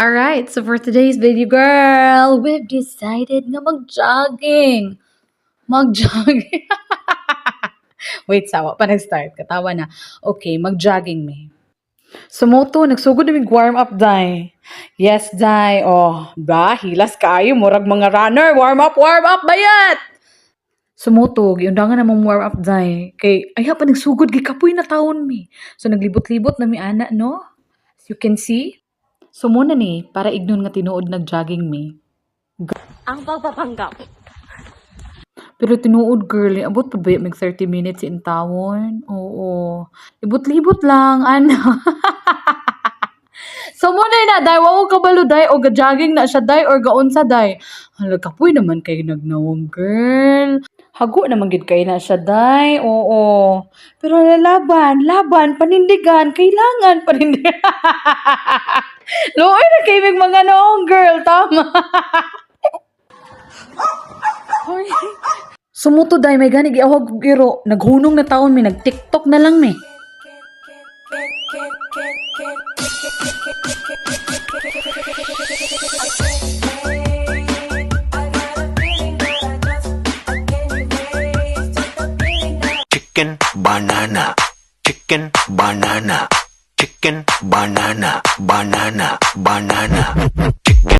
Alright, so for today's video, girl, we've decided na mag-jogging. Mag-jogging. Wait, sawa pa nag-start. Katawa na. Okay, mag-jogging me. Sa moto, nagsugod na warm up, Day. Yes, Day. Oh, ba, hilas kayo. Murag mga runner. Warm up, warm up, bayat! Sa moto, giundangan na mong warm up, Day. Kay, ay pa nagsugod, gikapoy na taon mi. So, naglibot-libot na mi ana, no? As you can see. So, muna ni, para ignon nga tinuod nag-jogging mi. ang pagpapanggap. Pero tinuod, girl, abot pa ba yung 30 minutes in tawon? Oo. Libot-libot lang, ano. day, wawo kabalo, day, o ga-jogging na siya, day, or gaunsa, day. Hala, kapoy naman kay nagnawang, girl. Hago naman gid kay na siya, day. Oo. Pero laban, laban, panindigan, kailangan panindigan. Looy na kay mga noong, girl, tama. Sumuto day may gani giawag og giro. Naghunong na taon mi nag TikTok na lang mi. Chicken banana chicken banana chicken banana banana banana chicken